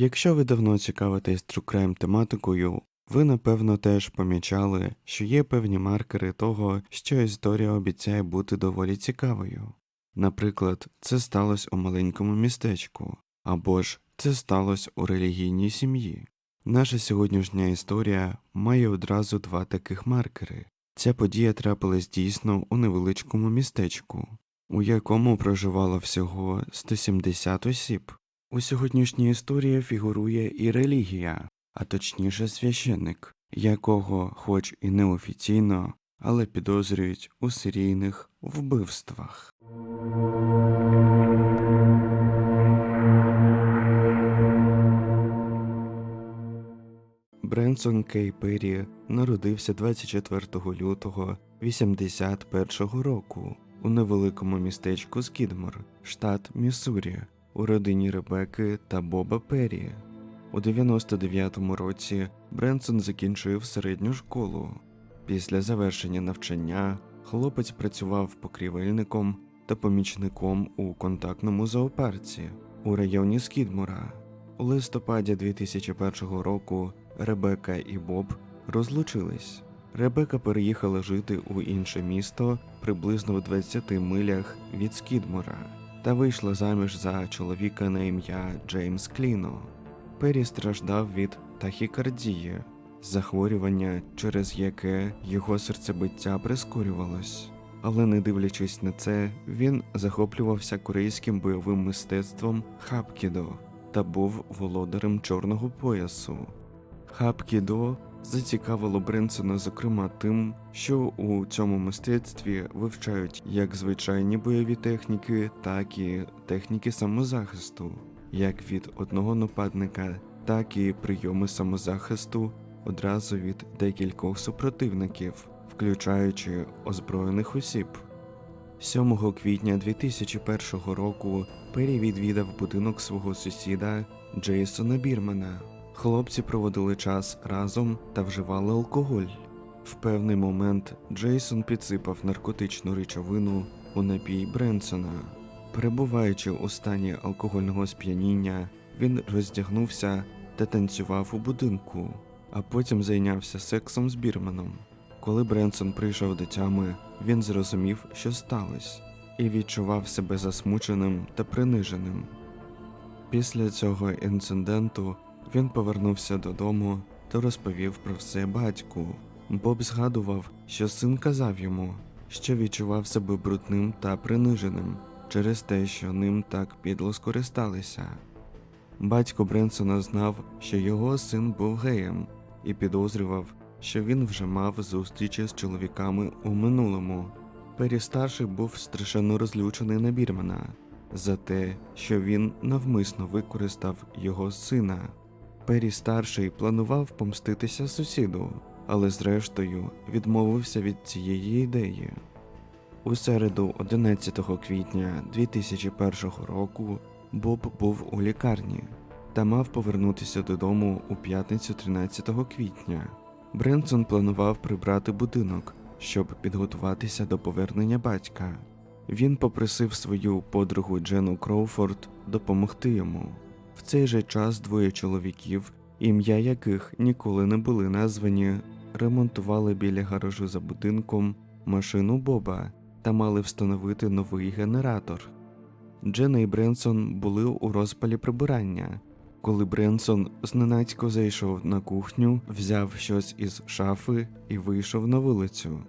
Якщо ви давно цікавитесь трукрем тематикою, ви напевно теж помічали, що є певні маркери того, що історія обіцяє бути доволі цікавою. Наприклад, це сталося у маленькому містечку, або ж це сталося у релігійній сім'ї. Наша сьогоднішня історія має одразу два таких маркери. Ця подія трапилась дійсно у невеличкому містечку, у якому проживало всього 170 осіб. У сьогоднішній історії фігурує і релігія, а точніше священник, якого, хоч і неофіційно, але підозрюють у серійних вбивствах. Бренсон Кей Перрі народився 24 лютого 81 року у невеликому містечку Скідмор, штат Міссурі, у родині Ребекки та Боба Перрі. У 99-му році Бренсон закінчив середню школу. Після завершення навчання хлопець працював покрівельником та помічником у контактному зоопарці у районі Скідмора. У листопаді 2001 року Ребека і Боб розлучились. Ребека переїхала жити у інше місто приблизно в 20 милях від Скідмора та вийшла заміж за чоловіка на ім'я Джеймс Кліно. Пері страждав від тахікардії, захворювання, через яке його серцебиття прискорювалось. Але не дивлячись на це, він захоплювався корейським бойовим мистецтвом хапкідо та був володарем чорного поясу. Хапкідо зацікавило Бренсона зокрема тим, що у цьому мистецтві вивчають як звичайні бойові техніки, так і техніки самозахисту, як від одного нападника, так і прийоми самозахисту одразу від декількох супротивників, включаючи озброєних осіб. 7 квітня 2001 року Пері відвідав будинок свого сусіда Джейсона Бірмана. Хлопці проводили час разом та вживали алкоголь. В певний момент Джейсон підсипав наркотичну речовину у напій Бренсона. Перебуваючи у стані алкогольного сп'яніння, він роздягнувся та танцював у будинку, а потім зайнявся сексом з Бірманом. Коли Бренсон прийшов до тями, він зрозумів, що сталося, і відчував себе засмученим та приниженим. Після цього інциденту він повернувся додому та розповів про все батьку. Боб згадував, що син казав йому, що відчував себе брудним та приниженим через те, що ним так підло скористалися. Батько Бренсона знав, що його син був геєм, і підозрював, що він вже мав зустрічі з чоловіками у минулому. Пері старший був страшенно розлючений на Бірмана за те, що він навмисно використав його сина. Пері старший планував помститися сусіду, але зрештою відмовився від цієї ідеї. У середу, 11 квітня 2001 року, Боб був у лікарні та мав повернутися додому у п'ятницю 13 квітня. Бренсон планував прибрати будинок, щоб підготуватися до повернення батька. Він попросив свою подругу Джену Кроуфорд допомогти йому. В цей же час двоє чоловіків, ім'я яких ніколи не були названі, ремонтували біля гаражу за будинком машину Боба та мали встановити новий генератор. Джена і Бренсон були у розпалі прибирання. Коли Бренсон зненацько зайшов на кухню, взяв щось із шафи і вийшов на вулицю.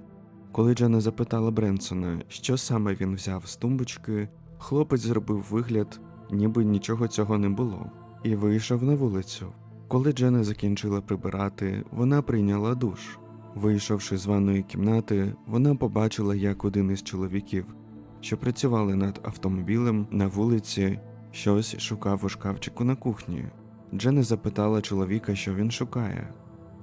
Коли Джена запитала Бренсона, що саме він взяв з тумбочки, хлопець зробив вигляд, ніби нічого цього не було, і вийшов на вулицю. Коли Джена закінчила прибирати, вона прийняла душ. Вийшовши з ванної кімнати, вона побачила, як один із чоловіків, що працювали над автомобілем на вулиці, щось шукав у шкафчику на кухні. Джена запитала чоловіка, що він шукає.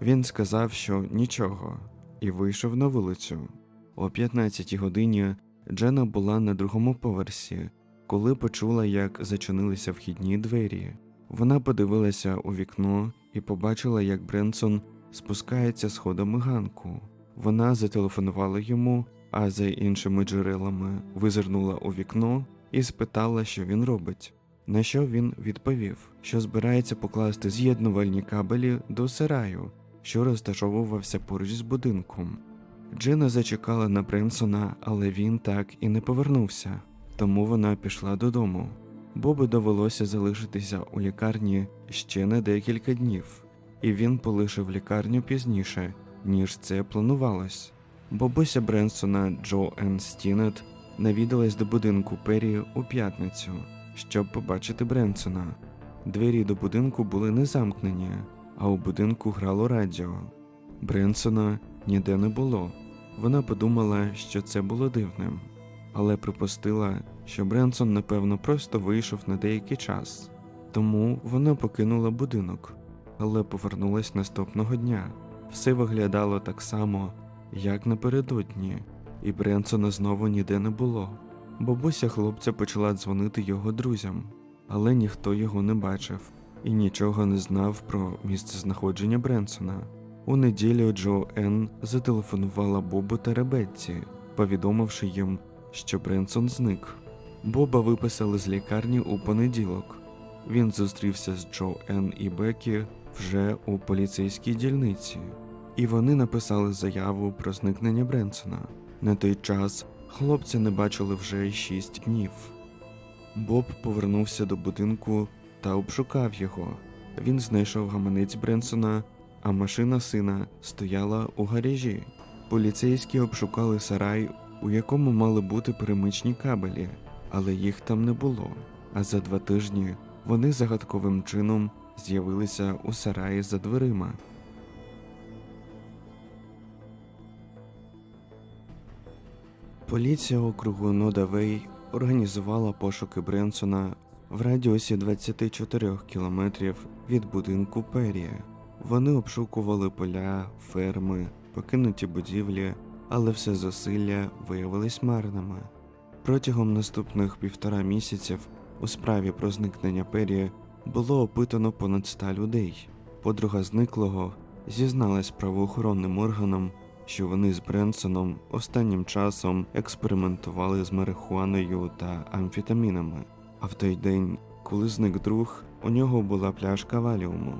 Він сказав, що нічого, і вийшов на вулицю. О 15 годині Джена була на другому поверсі, коли почула, як зачинилися вхідні двері. Вона подивилася у вікно і побачила, як Бренсон спускається сходами ганку. Вона зателефонувала йому, а за іншими джерелами визирнула у вікно і спитала, що він робить. На що він відповів, що збирається покласти з'єднувальні кабелі до сараю, що розташовувався поруч з будинком. Джина зачекала на Бренсона, але він так і не повернувся, тому вона пішла додому. Бобі довелося залишитися у лікарні ще на декілька днів, і він полишив лікарню пізніше, ніж це планувалось. Бабуся Бренсона Джо Енн Стінет навідалась до будинку Пері у п'ятницю, щоб побачити Бренсона. Двері до будинку були не замкнені, а у будинку грало радіо. Бренсона ніде не було. Вона подумала, що це було дивним, але припустила, що Бренсон, напевно, просто вийшов на деякий час. Тому вона покинула будинок, але повернулась наступного дня. Все виглядало так само, як напередодні, і Бренсона знову ніде не було. Бабуся хлопця почала дзвонити його друзям, але ніхто його не бачив і нічого не знав про місце знаходження Бренсона. У неділю Джо Енн зателефонувала Бобу та Ребекці, повідомивши їм, що Бренсон зник. Боба виписали з лікарні у понеділок. Він зустрівся з Джо Енн і Бекі вже у поліцейській дільниці, і вони написали заяву про зникнення Бренсона. На той час хлопця не бачили вже шість днів. Боб повернувся до будинку та обшукав його. Він знайшов гаманець Бренсона, а машина сина стояла у гаражі. Поліцейські обшукали сарай, у якому мали бути перемичні кабелі, але їх там не було. А за два тижні вони загадковим чином з'явилися у сараї за дверима. Поліція округу Нодавей організувала пошуки Бренсона в радіусі 24 кілометрів від будинку Перрі. Вони обшукували поля, ферми, покинуті будівлі, але все зусилля виявились марними. Протягом наступних півтора місяців у справі про зникнення Перрі було опитано понад ста людей. Подруга зниклого зізналась правоохоронним органам, що вони з Бренсоном останнім часом експериментували з марихуаною та амфетамінами. А в той день, коли зник друг, у нього була пляшка валіуму.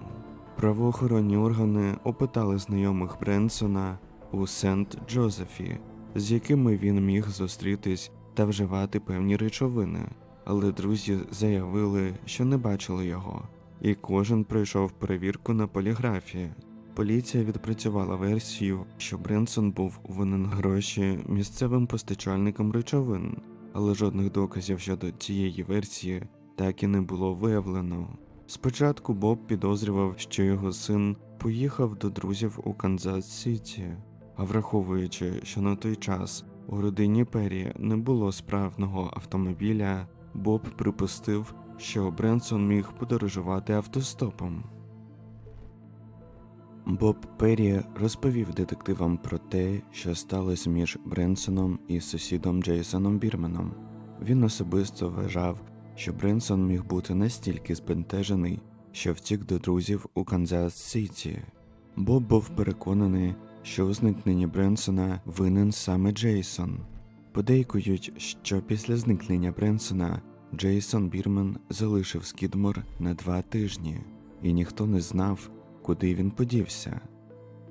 Правоохоронні органи опитали знайомих Бренсона у Сент Джозефі, з якими він міг зустрітись та вживати певні речовини, але друзі заявили, що не бачили його, і кожен пройшов перевірку на поліграфі. Поліція відпрацювала версію, що Бренсон був винен гроші місцевим постачальникам речовин, але жодних доказів щодо цієї версії так і не було виявлено. Спочатку Боб підозрював, що його син поїхав до друзів у Канзас Сіті, а враховуючи, що на той час у родині Перрі не було справного автомобіля, Боб припустив, що Бренсон міг подорожувати автостопом. Боб Перрі розповів детективам про те, що сталося між Бренсоном і сусідом Джейсоном Бірменом. Він особисто вважав, що Бренсон міг бути настільки збентежений, що втік до друзів у Канзас Сіті. Боб був переконаний, що у зникненні Бренсона винен саме Джейсон. Подейкують, що після зникнення Бренсона Джейсон Бірмен залишив Скідмор на два тижні, і ніхто не знав, куди він подівся.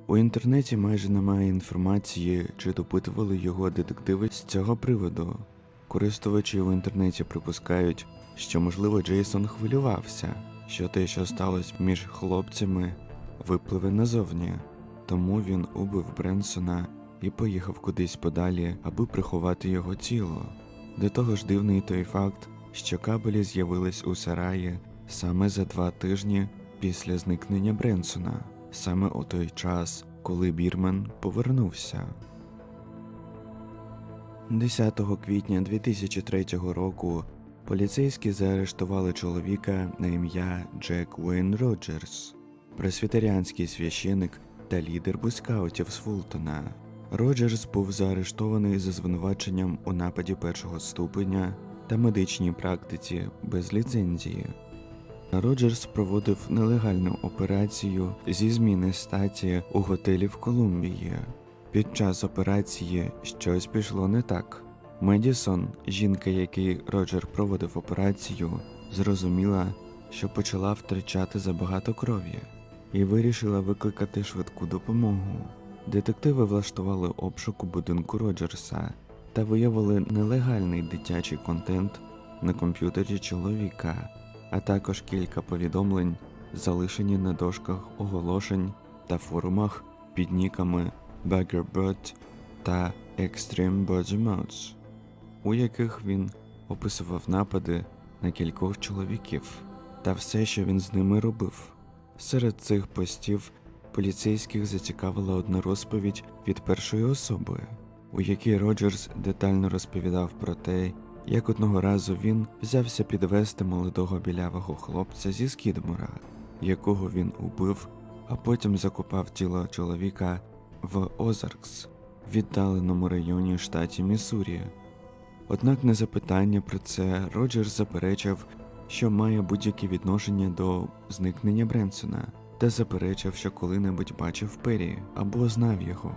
У інтернеті майже немає інформації, чи допитували його детективи з цього приводу. Користувачі у інтернеті припускають, що можливо Джейсон хвилювався, що те, що сталося між хлопцями, випливе назовні, тому він убив Бренсона і поїхав кудись подалі, аби приховати його тіло. До того ж дивний той факт, що кабелі з'явились у сараї саме за два тижні після зникнення Бренсона, саме у той час, коли Бірмен повернувся. 10 квітня 2003 року поліцейські заарештували чоловіка на ім'я Джек Уейн Роджерс, пресвітеріанський священик та лідер буйскаутів з Фултона. Роджерс був заарештований за звинуваченням у нападі першого ступеня та медичній практиці без ліцензії. Роджерс проводив нелегальну операцію зі зміни статі у готелі в Колумбії. Під час операції щось пішло не так. Медісон, жінка, якій Роджер проводив операцію, зрозуміла, що почала втрачати забагато крові, і вирішила викликати швидку допомогу. Детективи влаштували обшук у будинку Роджерса та виявили нелегальний дитячий контент на комп'ютері чоловіка, а також кілька повідомлень, залишені на дошках оголошень та форумах під ніками Baggerbird та Extreme Mods, у яких він описував напади на кількох чоловіків та все, що він з ними робив. Серед цих постів поліцейських зацікавила одна розповідь від першої особи, у якій Роджерс детально розповідав про те, як одного разу він взявся підвести молодого білявого хлопця зі Скідмора, якого він убив, а потім закопав тіло чоловіка в Озаркс, віддаленому районі штаті Міссурі. Однак на запитання про це Роджерс заперечив, що має будь-яке відношення до зникнення Бренсона, та заперечив, що коли-небудь бачив Пері або знав його.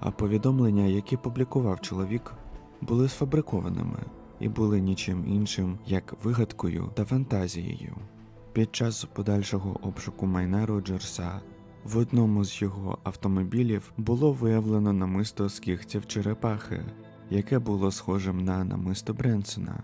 А повідомлення, які публікував чоловік, були сфабрикованими і були нічим іншим, як вигадкою та фантазією. Під час подальшого обшуку майна Роджерса в одному з його автомобілів було виявлено намисто з кігтів черепахи, яке було схожим на намисто Бренсона.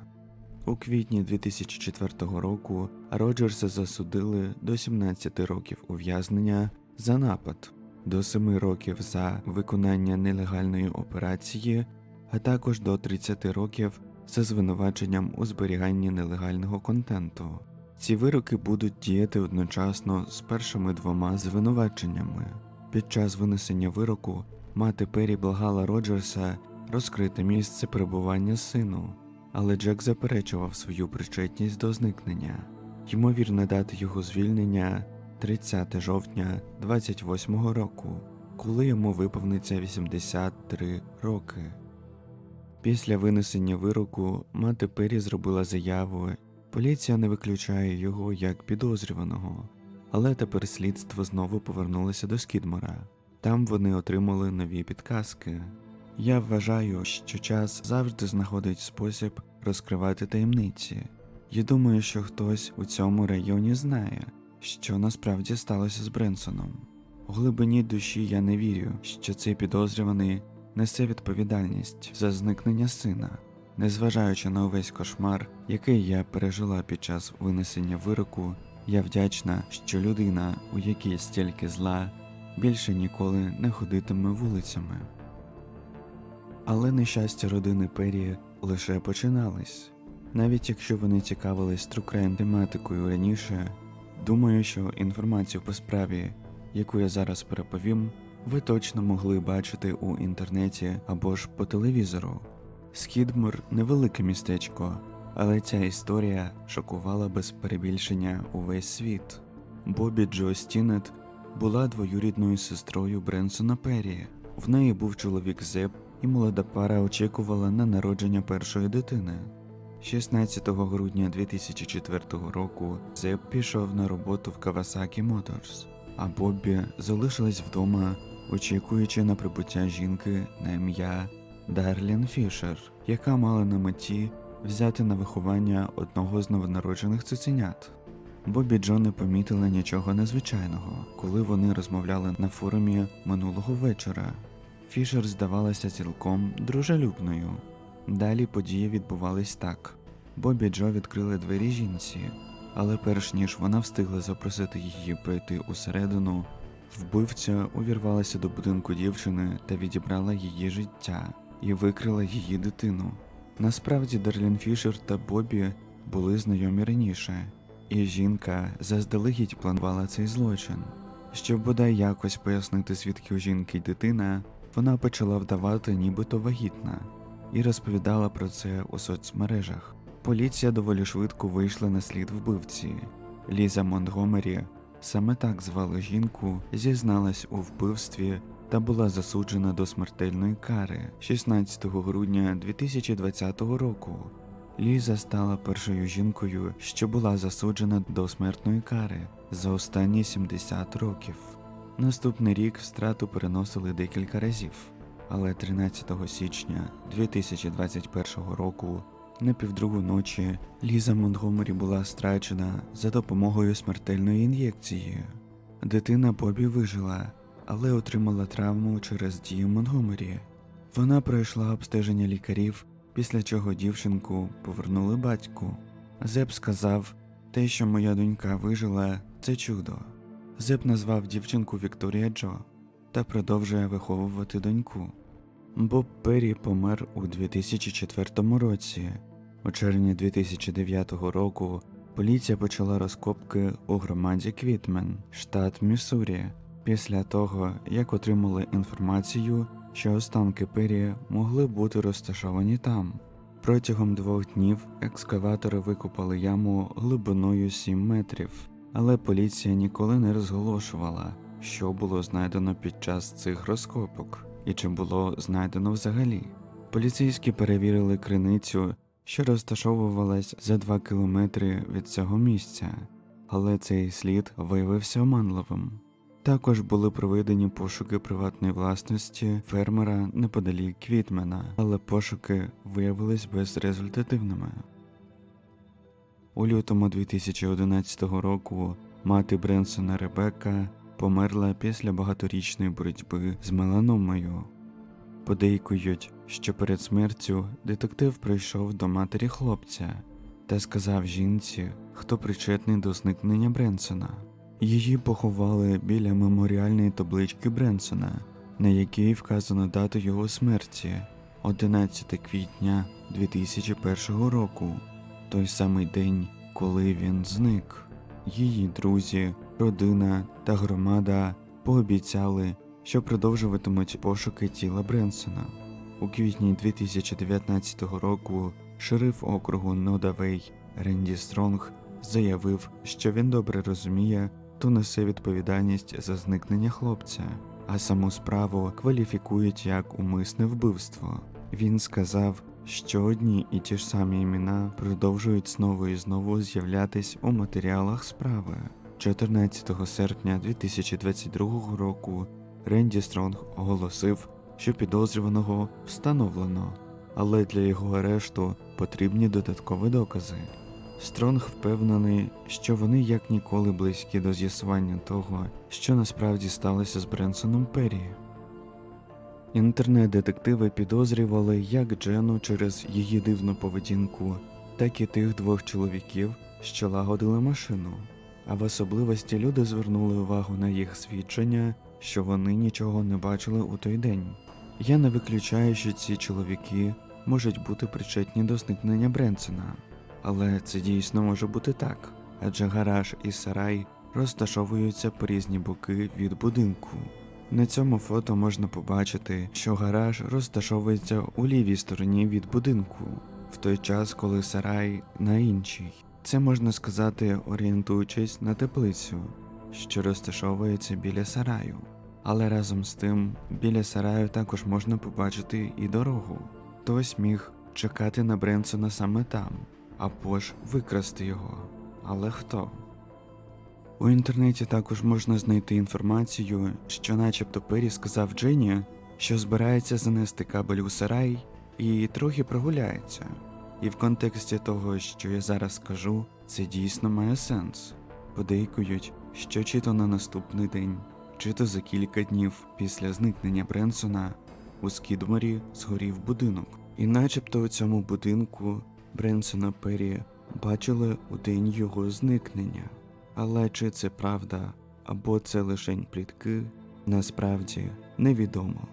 У квітні 2004 року Роджерса засудили до 17 років ув'язнення за напад, до 7 років за виконання нелегальної операції, а також до 30 років за звинуваченням у зберіганні нелегального контенту. Ці вироки будуть діяти одночасно з першими двома звинуваченнями. Під час винесення вироку мати Пері благала Роджерса розкрити місце перебування сину, але Джек заперечував свою причетність до зникнення. Ймовірна дата його звільнення 30 жовтня 28-го року, коли йому виповниться 83 роки. Після винесення вироку мати Пері зробила заяву. Поліція не виключає його як підозрюваного, але тепер слідство знову повернулося до Скідмора. Там вони отримали нові підказки. Я вважаю, що час завжди знаходить спосіб розкривати таємниці. Я думаю, що хтось у цьому районі знає, що насправді сталося з Бренсоном. У глибині душі я не вірю, що цей підозрюваний несе відповідальність за зникнення сина. Незважаючи на увесь кошмар, який я пережила під час винесення вироку, я вдячна, що людина, у якій стільки зла, більше ніколи не ходитиме вулицями. Але нещастя родини Пері лише починались. Навіть якщо вони цікавились трукрейн тематикою раніше, думаю, що інформацію по справі, яку я зараз переповім, ви точно могли бачити у інтернеті або ж по телевізору. Скідмор невелике містечко, але ця історія шокувала без перебільшення увесь світ. Бобі Джо Стінет була двоюрідною сестрою Бренсона Перрі. В неї був чоловік Зеб, і молода пара очікувала на народження першої дитини. 16 грудня 2004 року Зеб пішов на роботу в Kawasaki Motors, а Боббі залишилась вдома, очікуючи на прибуття жінки на ім'я Дарлін Фішер, яка мала на меті взяти на виховання одного з новонароджених цуценят. Бобі Джо не помітила нічого незвичайного, коли вони розмовляли на форумі минулого вечора. Фішер здавалася цілком дружелюбною. Далі події відбувались так: Бобі Джо відкрили двері жінці, але перш ніж вона встигла запросити її пройти усередину, вбивця увірвалася до будинку дівчини та відібрала її життя і викрила її дитину. Насправді Дарлін Фішер та Бобі були знайомі раніше, і жінка заздалегідь планувала цей злочин. Щоб бодай якось пояснити, звідки у жінки й дитина, вона почала вдавати, нібито вагітна, і розповідала про це у соцмережах. Поліція доволі швидко вийшла на слід вбивці. Ліза Монтгомері, саме так звали жінку, зізналась у вбивстві та була засуджена до смертельної кари 16 грудня 2020 року. Ліза стала першою жінкою, що була засуджена до смертної кари за останні 70 років. Наступний рік страту переносили декілька разів, але 13 січня 2021 року На півдругу ночі Ліза Монтгомері була страчена за допомогою смертельної ін'єкції. Дитина Бобі вижила, але отримала травму через дію Монтгомері. Вона пройшла обстеження лікарів, після чого дівчинку повернули батьку. Зеп сказав, те, що моя донька вижила, це чудо. Зеп назвав дівчинку Вікторія Джо та продовжує виховувати доньку. Боб Перрі помер у 2004 році. У червні 2009 року поліція почала розкопки у громаді Квітмен, штат Міссурі, після того, як отримали інформацію, що останки Перрі могли бути розташовані там. Протягом двох днів екскаватори викопали яму глибиною 7 метрів, але поліція ніколи не розголошувала, що було знайдено під час цих розкопок і чи було знайдено взагалі. Поліцейські перевірили криницю, що розташовувалась за 2 кілометри від цього місця, але цей слід виявився оманливим. Також були проведені пошуки приватної власності фермера неподалік Квітмена, але пошуки виявились безрезультативними. У лютому 2011 року мати Бренсона Ребекка померла після багаторічної боротьби з меланомою. Подейкують, що перед смертю детектив прийшов до матері хлопця та сказав жінці, хто причетний до зникнення Бренсона. Її поховали біля меморіальної таблички Бренсона, на якій вказано дату його смерті 11 квітня 2001 року, той самий день, коли він зник. Її друзі, родина та громада пообіцяли, що продовжуватимуть пошуки тіла Бренсона. У квітні 2019 року шериф округу Нодавей Ренді Стронг заявив, що він добре розуміє, хто несе відповідальність за зникнення хлопця, а саму справу кваліфікують як умисне вбивство. Він сказав, що одні і ті ж самі імена продовжують знову і знову з'являтись у матеріалах справи. 14 серпня 2022 року Ренді Стронг оголосив, що підозрюваного встановлено, але для його арешту потрібні додаткові докази. Стронг впевнений, що вони як ніколи близькі до з'ясування того, що насправді сталося з Бренсоном Перрі. Інтернет-детективи підозрювали як Джену через її дивну поведінку, так і тих двох чоловіків, що лагодили машину. А в особливості люди звернули увагу на їх свідчення, що вони нічого не бачили у той день. Я не виключаю, що ці чоловіки можуть бути причетні до зникнення Бренсона, але це дійсно може бути так, адже гараж і сарай розташовуються по різні боки від будинку. На цьому фото можна побачити, що гараж розташовується у лівій стороні від будинку, в той час, коли сарай на іншій. Це можна сказати, орієнтуючись на теплицю, що розташовується біля сараю. Але разом з тим, біля сараю також можна побачити і дорогу. Хтось міг чекати на Бренсона саме там, або ж викрасти його. Але хто? У інтернеті також можна знайти інформацію, що начебто Пері сказав Джені, що збирається занести кабель у сарай і трохи прогуляється. І в контексті того, що я зараз скажу, це дійсно має сенс. Подейкують, що чи то на наступний день, чи то за кілька днів після зникнення Бренсона у Скідморі згорів будинок. І начебто у цьому будинку Бренсона Пері бачили у день його зникнення. Але чи це правда або це лишень плітки, насправді невідомо.